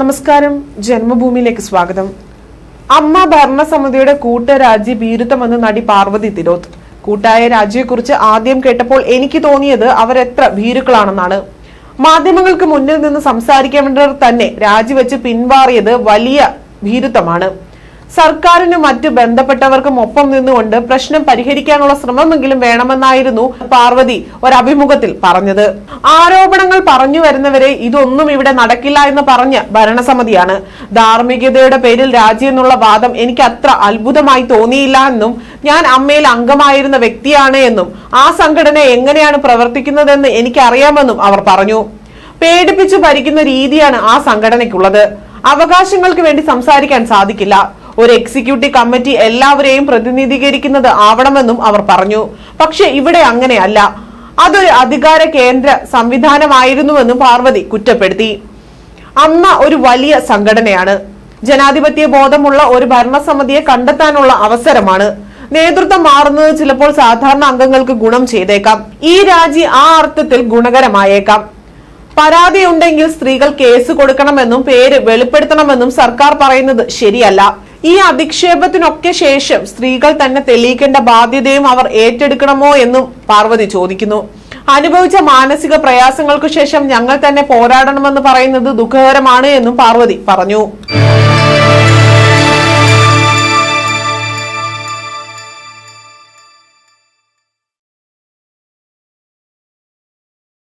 നമസ്കാരം. ജന്മഭൂമിയിലേക്ക് സ്വാഗതം. അമ്മ ഭരണസമിതിയുടെ കൂട്ടരാജി ഭീരുത്വമെന്ന് നടി പാർവതി തിരോത്ത് കൂട്ടായ രാജിയെക്കുറിച്ച് ആദ്യം കേട്ടപ്പോൾ എനിക്ക് തോന്നിയത് അവരെത്ര ഭീരുക്കളാണെന്നാണ്. മാധ്യമങ്ങൾക്ക് മുന്നിൽ നിന്ന് സംസാരിക്കേണ്ടവർ തന്നെ രാജിവെച്ച് പിൻവാറിയത് വലിയ ഭീരുത്വമാണ്. സർക്കാരിനും മറ്റു ബന്ധപ്പെട്ടവർക്കും ഒപ്പം നിന്നുകൊണ്ട് പ്രശ്നം പരിഹരിക്കാനുള്ള ശ്രമമെങ്കിലും വേണമെന്നായിരുന്നു പാർവതി ഒരഭിമുഖത്തിൽ പറഞ്ഞത്. ആരോപണങ്ങൾ പറഞ്ഞു വരുന്നവരെ ഇതൊന്നും ഇവിടെ നടക്കില്ല എന്ന് പറഞ്ഞ ഭരണസമിതിയാണ്. ധാർമ്മികതയുടെ പേരിൽ രാജി എന്നുള്ള വാദം എനിക്ക് അത്ര അത്ഭുതമായി തോന്നിയില്ല എന്നും ഞാൻ അമ്മയിൽ അംഗമായിരുന്ന വ്യക്തിയാണ് എന്നും ആ സംഘടന എങ്ങനെയാണ് പ്രവർത്തിക്കുന്നതെന്ന് എനിക്കറിയാമെന്നും അവർ പറഞ്ഞു. പേടിപ്പിച്ചു ഭരിക്കുന്ന രീതിയാണ് ആ സംഘടനയ്ക്കുള്ളത്. അവകാശങ്ങൾക്ക് വേണ്ടി സംസാരിക്കാൻ സാധിക്കില്ല. ഒരു എക്സിക്യൂട്ടീവ് കമ്മിറ്റി എല്ലാവരെയും പ്രതിനിധീകരിക്കുന്നത് ആവണമെന്നും അവർ പറഞ്ഞു. പക്ഷെ ഇവിടെ അങ്ങനെയല്ല. അതൊരു അധികാര കേന്ദ്ര സംവിധാനമായിരുന്നുവെന്നും പാർവതി കുറ്റപ്പെടുത്തി. അമ്മ ഒരു വലിയ സംഘടനയാണ്. ജനാധിപത്യ ബോധമുള്ള ഒരു ഭരണസമിതിയെ കണ്ടെത്താനുള്ള അവസരമാണ്. നേതൃത്വം മാറുന്നത് ചിലപ്പോൾ സാധാരണ അംഗങ്ങൾക്ക് ഗുണം ചെയ്തേക്കാം. ഈ രാജി ആ അർത്ഥത്തിൽ ഗുണകരമായേക്കാം. പരാതി ഉണ്ടെങ്കിൽ സ്ത്രീകൾ കേസ് കൊടുക്കണമെന്നും പേര് വെളിപ്പെടുത്തണമെന്നും സർക്കാർ പറയുന്നത് ശരിയല്ല. ഈ അധിക്ഷേപത്തിനൊക്കെ ശേഷം സ്ത്രീകൾ തന്നെ തെളിയിക്കേണ്ട ബാധ്യതയും അവർ ഏറ്റെടുക്കണമോ എന്നും പാർവതി ചോദിക്കുന്നു. അനുഭവിച്ച മാനസിക പ്രയാസങ്ങൾക്കു ശേഷം ഞങ്ങൾ തന്നെ പോരാടണമെന്ന് പറയുന്നത് ദുഃഖകരമാണ് എന്നും പാർവതി പറഞ്ഞു.